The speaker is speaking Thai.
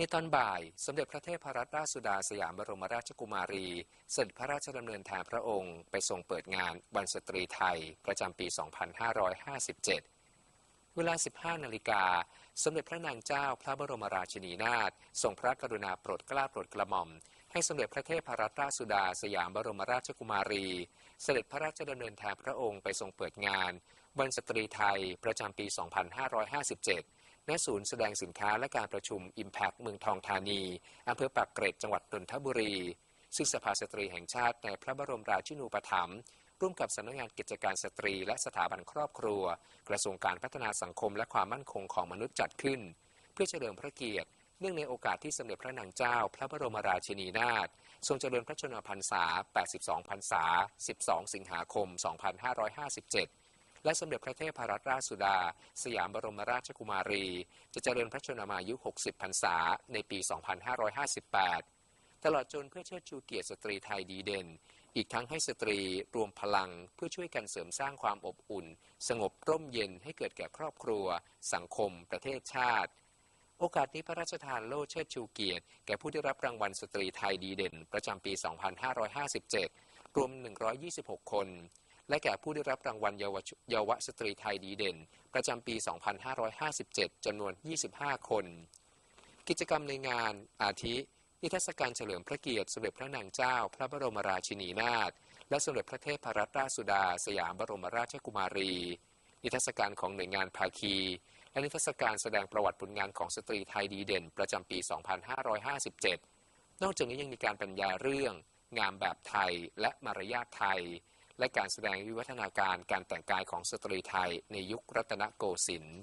ในตอนบ่าย สมเด็จพระเทพรัตนราชสุดาสยามบรมราชกุมารีเสด็จพระราชดำเนินแทนพระองค์ ไปทรงเปิดงานวันสตรีไทย ประจำปี 2557 เวลา 15 นาฬิกา สมเด็จพระนางเจ้าพระบรมราชินีนาถทรงพระกรุณาโปรดเกล้าโปรดกระหม่อม ให้สมเด็จพระเทพรัตนราชสุดาสยามบรมราชกุมารี เสด็จพระราชดำเนินแทนพระองค์ไปทรงเปิดงานวันสตรีไทยประจำปี 2557 ณศูนย์แสดงสินค้าและการประชุม Impact เมืองทองธานีอำเภอปากเกร็ดจังหวัดนนทบุรี ซึ่งสภาสตรีแห่งชาติในพระบรมราชินูปถัมภ์ร่วมกับสำนักงานกิจการสตรีและสถาบันครอบครัว กระทรวงการพัฒนาสังคมและความมั่นคงของมนุษย์จัดขึ้น เพื่อเฉลิมพระเกียรติ เนื่องในโอกาสที่สมเด็จพระนางเจ้า พระบรมราชินีนาถทรงเจริญพระชนมพรรษา 82 พรรษา 12 สิงหาคม 2557 และสมเด็จพระเทพรัตนราชสุดา สยามบรมราชกุมารี จะเจริญพระชนมายุ 60 พรรษา ในปี 2558 ตลอดจนเพื่อเชิดชูเกียรติสตรีไทยดีเด่น อีกทั้งให้สตรีรวมพลังเพื่อช่วยกันเสริมสร้างความอบอุ่น สงบร่มเย็นให้เกิดแก่ครอบครัว สังคม ประเทศชาติ โอกาสนี้พระราชทานโล่เชิดชูเกียรติ แก่ผู้ได้รับรางวัลสตรีไทยดีเด่น ประจำปี 2557 รวม 126 คน และแก่ผู้ได้รับรางวัลเยาวเยาวสตรีไทยดีเด่น ประจำปี 2557 จำนวน 25 คน กิจกรรมในงานอาทิ นิทรรศการเฉลิมพระเกียรติสมเด็จพระนางเจ้า พระบรมราชินีนาถ และสมเด็จพระเทพรัตนราชสุดา สยามบรมราชกุมารี นิทรรศการของหน่วยงานภาคี และนิทรรศการแสดงประวัติผลงานของสตรีไทยดีเด่น ประจำปี 2557 นอกจากนี้ยังมีการบรรยายเรื่อง งามแบบไทยและมารยาทไทย และการแสดงวิวัฒนาการการแต่งกายของสตรีไทยในยุครัตนโกสินทร์